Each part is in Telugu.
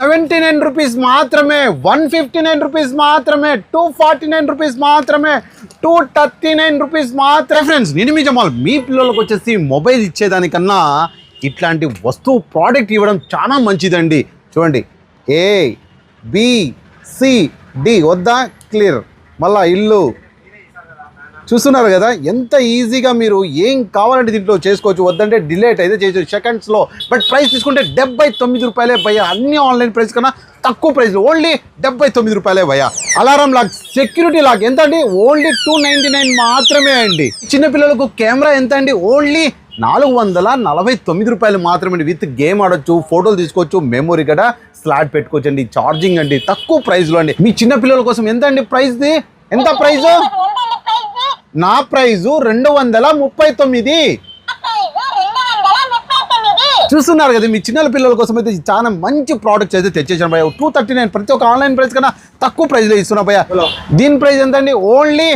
సెవెంటీ నైన్ రూపీస్ మాత్రమే వన్ ఫిఫ్టీ నైన్ రూపీస్ మాత్రమే టూ ఫార్టీ నైన్ రూపీస్ మాత్రమే టూ థర్టీ నైన్ రూపీస్ మాత్రమే. ఫ్రెండ్స్ నేను మీ జమాల్ మీ పిల్లలకు వచ్చేసి మొబైల్ ఇచ్చేదానికన్నా ఇట్లాంటి వస్తువు ప్రోడక్ట్ ఇవ్వడం చాలా మంచిదండి. చూడండి. ఏ బి సి డి వద్దా? క్లియర్ మళ్ళా ఇల్లు. చూస్తున్నారు కదా ఎంత ఈజీగా మీరు ఏం కావాలంటే దీంట్లో చేసుకోవచ్చు వద్దంటే డిలేట్ అయితే చేయొచ్చు. సెకండ్స్లో బట్ ప్రైస్ తీసుకుంటే డెబ్బై తొమ్మిది రూపాయలే భయ అన్ని ఆన్లైన్ ప్రైస్ కన్నా తక్కువ ప్రైస్. ఓన్లీ డెబ్బై తొమ్మిది రూపాయలే భయ అలారం లాక్ సెక్యూరిటీ లాక్ ఎంత అండి? ఓన్లీ టూ నైంటీ నైన్ మాత్రమే అండి. చిన్నపిల్లలకు కెమెరా ఎంత అండి? ఓన్లీ నాలుగు వందల నలభై తొమ్మిది రూపాయలు మాత్రమే విత్ గేమ్ ఆడొచ్చు ఫోటోలు తీసుకోవచ్చు మెమొరీ కూడా స్లాట్ పెట్టుకోవచ్చు అండి. ఛార్జింగ్ అండి. తక్కువ ప్రైస్లో అండి. మీ చిన్నపిల్లల కోసం ఎంత అండి ప్రైస్ది? ఎంత ప్రైస్? నా ప్రైజు రెండు వందల ముప్పై తొమ్మిది. చూస్తున్నారు కదా మీ చిన్న పిల్లల కోసం అయితే చాలా మంచి ప్రోడక్ట్స్ అయితే తెచ్చేసాను భయ టూ థర్టీ నైన్ ప్రతి ఒక్క ఆన్లైన్ ప్రైస్ కన్నా తక్కువ ప్రైస్లో ఇస్తున్నా భయ దీని ప్రైస్ ఎంత అండి only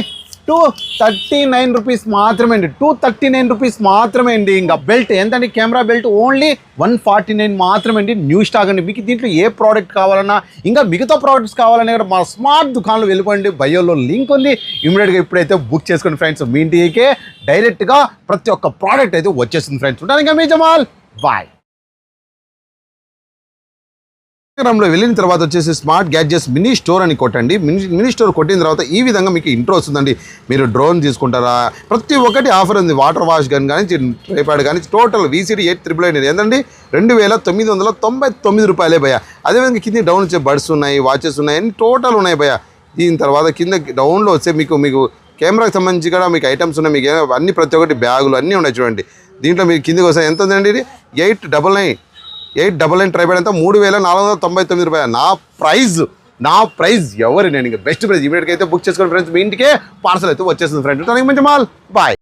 two thirty nine rupees మాత్రమే అండి. టూ థర్టీ నైన్ రూపీస్ మాత్రమే అండి. ఇంకా బెల్ట్ ఎంతండి camera belt only one forty nine మాత్రమే అండి. న్యూ స్టాక్ అండి. మీకు దీంట్లో ఏ ప్రోడక్ట్ కావాలన్నా ఇంకా మిగతా ప్రోడక్ట్స్ కావాలన్నా కూడా మా స్మార్ట్ దుకాణంలో వెళ్ళిపోండి. బయోలో లింక్ ఉంది. ఇమీడియట్గా ఇప్పుడైతే బుక్ చేసుకోండి ఫ్రెండ్స్ మీ ఇంటికే డైరెక్ట్గా ప్రతి ఒక్క ప్రోడక్ట్ అయితే వచ్చేసింది ఫ్రెండ్స్. ఉంటాను ఇంకా మీ జమాల్. బాయ్. ఇన్స్టాగ్రామ్లో వెళ్ళిన తర్వాత వచ్చేసి స్మార్ట్ గ్యాడ్జెట్స్ మినీ స్టోర్ అని కొట్టండి. మినీ మినీ స్టోర్ కొట్టిన తర్వాత ఈ విధంగా మీకు ఇంట్రో వస్తుందండి. మీరు డ్రోన్ తీసుకుంటారా? ప్రతి ఒక్కటి ఆఫర్ ఉంది. వాటర్ వాష్ గన్ కానీ ట్రైపాడ్ కానీ total VCD eight triple eight ఏంటండి? రెండు వేల తొమ్మిది వందల తొంభై తొమ్మిది రూపాయలే భయ అదేవిధంగా కింద డౌన్ వచ్చే బడ్స్ ఉన్నాయి వాచెస్ ఉన్నాయి అన్ని టోటల్ ఉన్నాయి భయ దీని తర్వాత కింద డౌన్లో వచ్చే మీకు మీకు కెమెరాకి సంబంధించి కూడా మీకు ఐటమ్స్ ఉన్నాయి. మీకు అన్ని ప్రతి ఒక్కటి బ్యాగులు అన్నీ ఉన్నాయి చూడండి. దీంట్లో మీకు కిందకి వస్తాయి. ఎంత ఉందండి ఇది? Eight double nine. Eight double nine tripod అంతా మూడు వేల నాలుగు వందల తొంభై తొమ్మిది రూపాయలు. నా ప్రైజ్ నా ప్రైజ్ ఎవరు? నేను ఇంకా బెస్ట్ ప్రైజ్ ఇమీడియట్గా అయితే బుక్ చేసుకోండి ఫ్రెండ్స్ మీ ఇంటికే పార్సల్ అయితే వచ్చేస్తుంది ఫ్రెండ్స్ మంచి మాల్. బాయ్